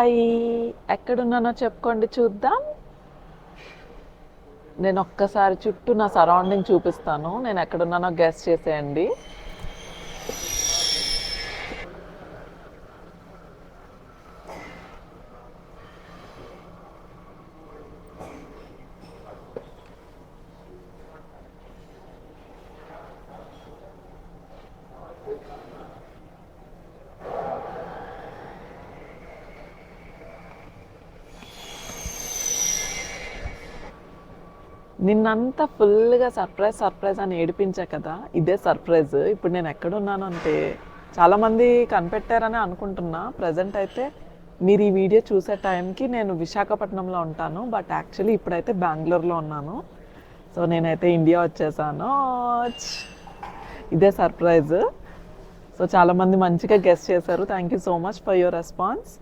Hi ఎక్కడున్నానో చెప్పుకోండి చూద్దాం. నేను ఒక్కసారి చుట్టూ నా సరౌండింగ్ చూపిస్తాను. నేను ఎక్కడున్నానో గెస్ట్ చేసేయండి. నిన్నంతా ఫుల్గా సర్ప్రైజ్ సర్ప్రైజ్ అని ఏడిపించా కదా? ఇదే సర్ప్రైజ్. ఇప్పుడు నేను ఎక్కడున్నాను అంటే చాలామంది కనిపెట్టారని అనుకుంటున్నా. ప్రజెంట్ అయితే మీరు ఈ వీడియో చూసే టైంకి నేను విశాఖపట్నంలో ఉంటాను. బట్ యాక్చువల్లీ ఇప్పుడైతే బెంగళూరులో ఉన్నాను. సో నేనైతే ఇండియా వచ్చేసాను. ఇదే సర్ప్రైజ్. సో చాలామంది మంచిగా గెస్ట్ చేశారు. Thank you so much for your response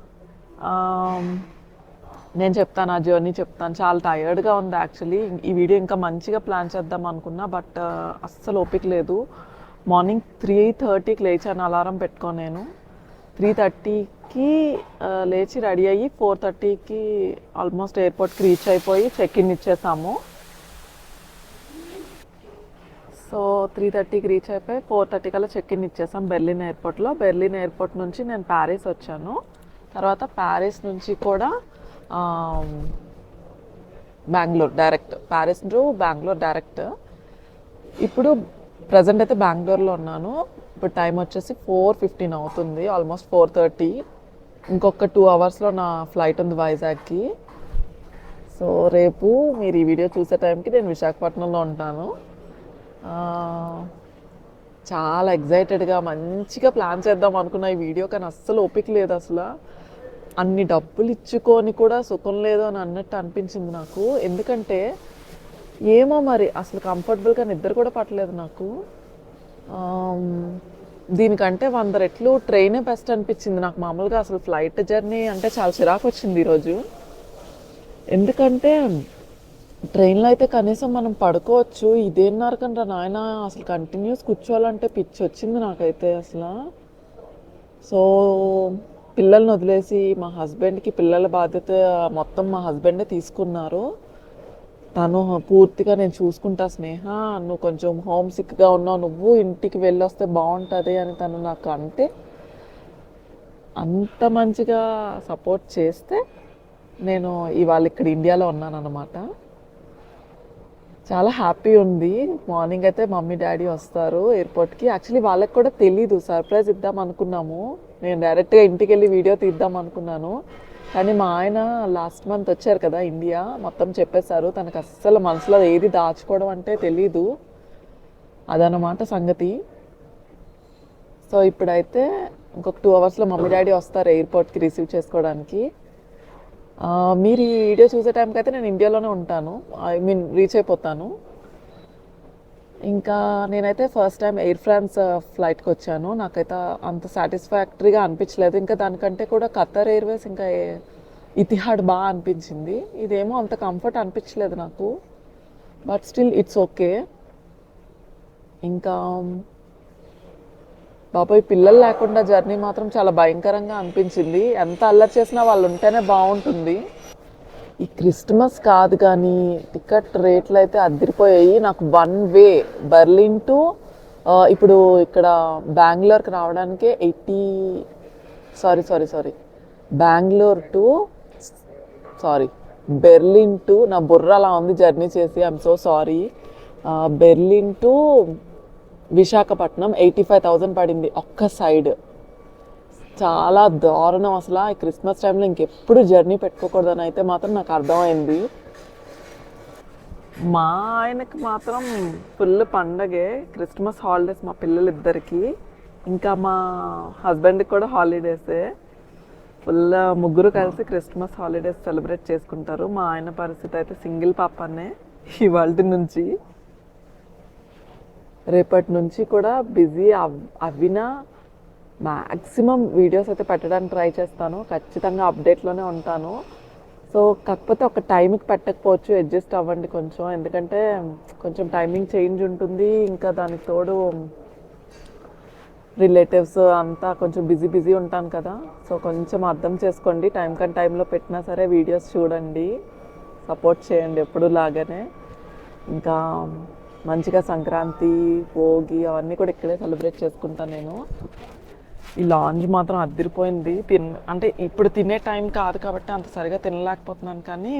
నేను చెప్తాను ఆ జర్నీ చెప్తాను. చాలా టయర్డ్గా ఉంది యాక్చువల్లీ. ఈ వీడియో ఇంకా మంచిగా ప్లాన్ చేద్దాం అనుకున్నా బట్ అస్సలు ఓపిక లేదు. మార్నింగ్ త్రీ థర్టీకి లేచాను అలారం పెట్టుకోను నేను. త్రీ థర్టీకి లేచి రెడీ అయ్యి ఫోర్ థర్టీకి ఆల్మోస్ట్ ఎయిర్పోర్ట్కి రీచ్ అయిపోయి చెక్ ఇన్ ఇచ్చేసాము. సో త్రీ థర్టీకి రీచ్ అయిపోయి ఫోర్ థర్టీ కల్లా చెక్ ఇన్ ఇచ్చేసాం బెర్లిన్ ఎయిర్పోర్ట్లో. బెర్లిన్ ఎయిర్పోర్ట్ నుంచి నేను ప్యారిస్ వచ్చాను. తర్వాత ప్యారిస్ నుంచి కూడా Bengaluru direct Paris to Bengaluru direct ఇప్పుడు ప్రజెంట్ అయితే బెంగళూరులో ఉన్నాను. ఇప్పుడు టైం వచ్చేసి ఫోర్ ఫిఫ్టీన్ అవుతుంది. ఆల్మోస్ట్ ఫోర్ థర్టీ ఇంకొక టూ అవర్స్లో నా ఫ్లైట్ ఉంది వైజాగ్కి సో రేపు మీరు ఈ వీడియో చూసే టైంకి నేను విశాఖపట్నంలో ఉంటాను. చాలా ఎగ్జైటెడ్గా మంచిగా ప్లాన్ చేద్దాం అనుకున్న ఈ వీడియో కానీ అస్సలు ఓపిక లేదు అసలు. అన్ని డబ్బులు ఇచ్చుకొని కూడా సుఖం లేదు అని అన్నట్టు అనిపించింది నాకు. ఎందుకంటే ఏమో మరి అసలు కంఫర్టబుల్గా నిద్ర కూడా పట్టలేదు నాకు. దీనికంటే వంద రెట్లు ట్రైనే బెస్ట్ అనిపించింది నాకు. మామూలుగా అసలు ఫ్లైట్ జర్నీ అంటే చాలా చిరాకు వచ్చింది ఈరోజు. ఎందుకంటే ట్రైన్లో అయితే కనీసం మనం పడుకోవచ్చు. ఇదేన్నారు కంటే నాయన అసలు కంటిన్యూస్ కూర్చోవాలంటే పిచ్చి వచ్చింది నాకైతే అసలు. సో పిల్లల్ని వదిలేసి మా హస్బెండ్కి పిల్లల బాధ్యత మొత్తం మా హస్బెండే తీసుకున్నారు. తను పూర్తిగా నేను చూసుకుంటా స్నేహ నువ్వు కొంచెం హోమ్ సిక్గా ఉన్నావు నువ్వు ఇంటికి వెళ్ళొస్తే బాగుంటుంది అని తను నాకు అంటే అంత మంచిగా సపోర్ట్ చేస్తే నేను ఇవాళ ఇక్కడ ఇండియాలో ఉన్నాను అనమాట చాలా హ్యాపీ ఉంది. మార్నింగ్ అయితే మమ్మీ డాడీ వస్తారు ఎయిర్పోర్ట్కి. యాక్చువల్లీ వాళ్ళకి కూడా తెలీదు. సర్ప్రైజ్ ఇద్దాం అనుకున్నాము. నేను డైరెక్ట్గా ఇంటికి వెళ్ళి వీడియో తీద్దాం అనుకున్నాను. కానీ మా ఆయన లాస్ట్ మంత్ వచ్చారు కదా ఇండియా మొత్తం చెప్పేశారు. తనకు అస్సలు మనసులో ఏది దాచుకోవడం అంటే తెలీదు. అదనమాట సంగతి. సో ఇప్పుడైతే ఇంకొక టూ అవర్స్లో మమ్మీ డాడీ వస్తారు ఎయిర్పోర్ట్కి రిసీవ్ చేసుకోవడానికి. మీరు ఈ వీడియో చూసే టైంకి అయితే నేను ఇండియాలోనే ఉంటాను. ఐ మీన్ రీచ్ అయిపోతాను. ఇంకా నేనైతే ఫస్ట్ టైం ఎయిర్ ఫ్రాన్స్ ఫ్లైట్కి వచ్చాను. నాకైతే అంత సాటిస్ఫాక్టరీగా అనిపించలేదు. ఇంకా దానికంటే కూడా ఖతర్ ఎయిర్వేస్ ఇంకా ఇతిహాడ్ బాగా అనిపించింది. ఇదేమో అంత కంఫర్ట్ అనిపించలేదు నాకు. బట్ స్టిల్ ఇట్స్ ఓకే ఇంకా um, బాబాయ్ పిల్లలు లేకుండా జర్నీ మాత్రం చాలా భయంకరంగా అనిపించింది. ఎంత అల్లరి చేసినా వాళ్ళు ఉంటేనే బాగుంటుంది. ఈ క్రిస్మస్ కాదు కానీ టికెట్ రేట్లు అయితే అద్దరిపోయాయి నాకు వన్ వే బర్లిన్ టు ఇప్పుడు ఇక్కడ బెంగళూరుకి రావడానికే eighty sorry sorry sorry Bengaluru to sorry Berlin to నా బుర్ర అలా ఉంది జర్నీ చేసి I'm so sorry Berlin to Visakhapatnam eighty five thousand పడింది ఒక్క సైడ్ చాలా దారుణం అసలు ఈ క్రిస్మస్ టైంలో ఇంకెప్పుడు జర్నీ పెట్టుకోకూడదని అయితే మాత్రం నాకు అర్థమైంది. మా ఆయనకి మాత్రం ఫుల్ పండగే క్రిస్మస్ హాలిడేస్ మా పిల్లలిద్దరికి. ఇంకా మా హస్బెండ్కి కూడా హాలిడేసే ఫుల్ ముగ్గురు కలిసి క్రిస్మస్ హాలిడేస్ సెలబ్రేట్ చేసుకుంటారు. మా ఆయన పరిస్థితి అయితే సింగిల్ పాపనే ఇవాళ నుంచి. రేపటి నుంచి కూడా బిజీ అవ్ అవినా మ్యాక్సిమం వీడియోస్ అయితే పెట్టడానికి ట్రై చేస్తాను. ఖచ్చితంగా అప్డేట్లోనే ఉంటాను. సో కాకపోతే ఒక టైంకి పెట్టకపోవచ్చు అడ్జస్ట్ అవ్వండి కొంచెం. ఎందుకంటే కొంచెం టైమింగ్ చేంజ్ ఉంటుంది. ఇంకా దానికి తోడు రిలేటివ్స్ అంతా కొంచెం బిజీ బిజీ ఉంటాను కదా. సో కొంచెం అర్థం చేసుకోండి. టైం కన్ టైంలో పెట్టినా సరే వీడియోస్ చూడండి. సపోర్ట్ చేయండి ఎప్పుడు లాగానే. ఇంకా మంచిగా సంక్రాంతి భోగి అవన్నీ కూడా ఇక్కడే సెలబ్రేట్ చేసుకుంటాను నేను. ఈ లాంజ్ మాత్రం అద్దరిపోయింది తిన్ అంటే ఇప్పుడు తినే టైం కాదు కాబట్టి అంత సరిగా తినలేకపోతున్నాను కానీ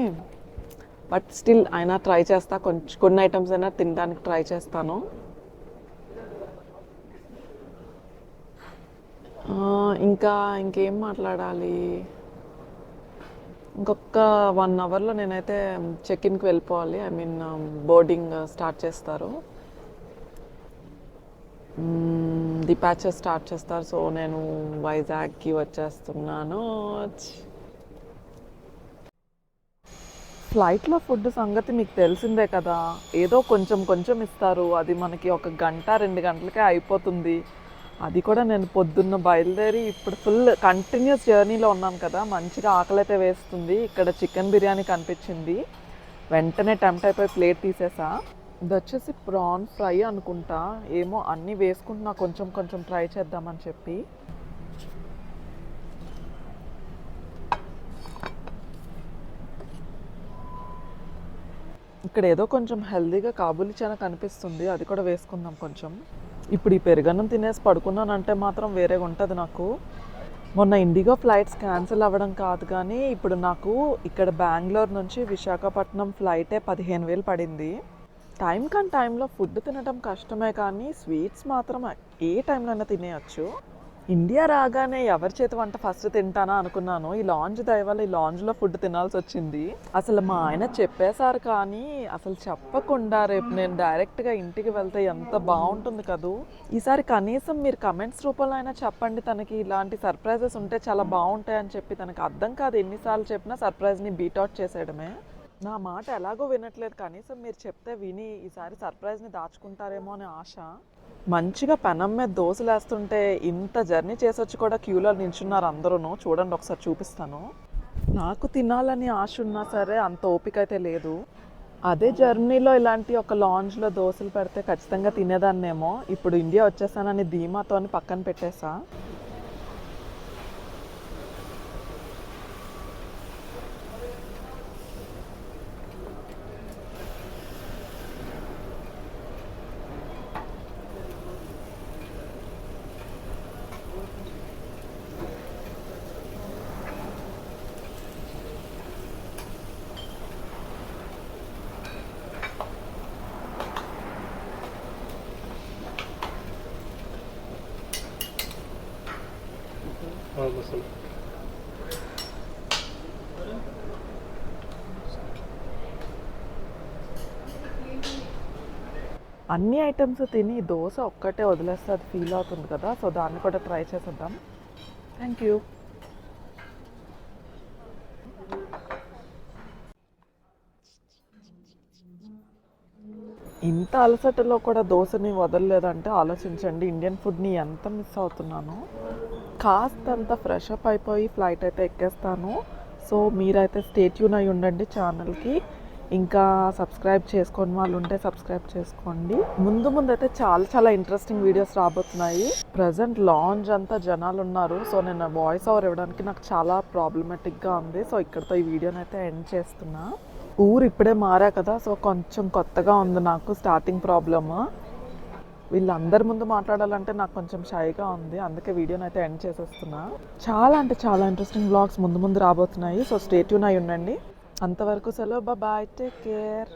బట్ స్టిల్ అయినా ట్రై చేస్తా. కొంచెం కొన్ని ఐటమ్స్ అయినా తినడానికి ట్రై చేస్తాను. ఇంకా ఇంకేం మాట్లాడాలి? ఇంకొక వన్ అవర్లో నేనైతే చెక్ ఇన్కి వెళ్ళిపోవాలి. ఐ మీన్ బోర్డింగ్ స్టార్ట్ చేస్తారు. ది ప్యాచెస్ స్టార్ట్ చేస్తారు సో నేను వైజాగ్కి వచ్చేస్తున్నాను. ఫ్లైట్లో ఫుడ్ సంగతి మీకు తెలిసిందే కదా. ఏదో కొంచెం కొంచెం ఇస్తారు. అది మనకి ఒక గంట రెండు గంటలకే అయిపోతుంది. అది కూడా నేను పొద్దున్న బయలుదేరి ఇప్పుడు ఫుల్ కంటిన్యూస్ జర్నీలో ఉన్నాను కదా. మంచిగా ఆకలి అయితే వేస్తుంది. ఇక్కడ చికెన్ బిర్యానీ కనిపించింది. వెంటనే టెంప్ట్ అయిపోయి ప్లేట్ తీసేసా. ఇది వచ్చేసి ప్రాన్ ఫ్రై అనుకుంటా. ఏమో అన్నీ వేసుకుంటున్నా. కొంచెం కొంచెం ట్రై చేద్దామని చెప్పి. ఇక్కడ ఏదో కొంచెం హెల్దీగా కాబూలి చానా కనిపిస్తుంది. అది కూడా వేసుకుందాం కొంచెం. ఇప్పుడు ఈ పెరుగన్నం తినేసి పడుకున్నానంటే మాత్రం వేరేగా ఉంటుంది నాకు. మొన్న ఇండిగో ఫ్లైట్స్ క్యాన్సిల్ అవ్వడం కాదు కానీ ఇప్పుడు నాకు ఇక్కడ బెంగళూరు నుంచి విశాఖపట్నం ఫ్లైటే పదిహేను వేలు పడింది. టైం కానీ టైంలో ఫుడ్ తినడం కష్టమే కానీ స్వీట్స్ మాత్రం ఏ టైంలో అయినా తినేయచ్చు. ఇండియా రాగానే ఎవరి చేతి వంట ఫస్ట్ తింటానా అనుకున్నాను. ఈ లాంజ్ దయవల్ల ఈ లాంజ్లో ఫుడ్ తినాల్సి వచ్చింది. అసలు మా ఆయన చెప్పేశారు కానీ అసలు చెప్పకుండా రేపు నేను డైరెక్ట్గా ఇంటికి వెళ్తే ఎంత బాగుంటుంది కదూ. ఈసారి కనీసం మీరు కమెంట్స్ రూపంలో అయినా చెప్పండి తనకి ఇలాంటి సర్ప్రైజెస్ ఉంటే చాలా బాగుంటాయి అని చెప్పి తనకి అర్థం కాదు ఎన్నిసార్లు చెప్పినా సర్ప్రైజ్ని బీట్అవుట్ చేసేయడమే. నా మాట ఎలాగో వినట్లేదు. కనీసం మీరు చెప్తే విని ఈసారి సర్ప్రైజ్ని దాచుకుంటారేమో అని ఆశ. మంచిగా పెనం మీద దోశలు వేస్తుంటే ఇంత జర్నీ చేసి వచ్చి కూడా క్యూలో నిల్చున్నారు అందరూ చూడండి ఒకసారి చూపిస్తాను. నాకు తినాలని ఆశ ఉన్నా సరే అంత ఓపిక అయితే లేదు. అదే జర్నీలో ఇలాంటి ఒక లాంజ్లో దోశలు పెడితే ఖచ్చితంగా తినేదాన్నేమో. ఇప్పుడు ఇండియా వచ్చేసానని ధీమాతోని పక్కన పెట్టేసా. అన్ని ఐటమ్స్ తిని దోశ ఒక్కటే వదిలేస్తే అది ఫీల్ అవుతుంది కదా సో దాన్ని కూడా ట్రై చేసేద్దాం. థ్యాంక్ యూ ఇంత అలసటలో కూడా దోశని వదలలేదంటే ఆలోచించండి ఇండియన్ ఫుడ్ని ఎంత మిస్ అవుతున్నాను. కాస్తంత ఫ్రెష్ అప్ అయిపోయి ఫ్లైట్ అయితే ఎక్కేస్తాను. సో మీరైతే స్టేట్యూన్ అయి ఉండండి ఛానల్కి ఇంకా సబ్స్క్రైబ్ చేసుకొని వాళ్ళు ఉంటే సబ్స్క్రైబ్ చేసుకోండి. ముందు ముందు అయితే చాలా చాలా ఇంట్రెస్టింగ్ వీడియోస్ రాబోతున్నాయి. ప్రజెంట్ లాంచ్ అంతా జనాలు ఉన్నారు. సో నేను వాయిస్ ఓవర్ ఇవ్వడానికి నాకు చాలా ప్రాబ్లమెటిక్గా ఉంది. సో ఇక్కడతో ఈ వీడియోని అయితే ఎండ్ చేస్తున్నా. ఊరు ఇప్పుడే మారా కదా సో కొంచెం కొత్తగా ఉంది నాకు స్టార్టింగ్ ప్రాబ్లమ్ వీళ్ళందరి ముందు మాట్లాడాలంటే నాకు కొంచెం షైగా ఉంది. అందుకే వీడియోని అయితే ఎండ్ చేసేస్తున్నా. చాలా అంటే చాలా ఇంట్రెస్టింగ్ బ్లాగ్స్ ముందు ముందు రాబోతున్నాయి. సో స్టేట్యూన్ అయి ఉండండి. అంతవరకు సెలవు. Bye take care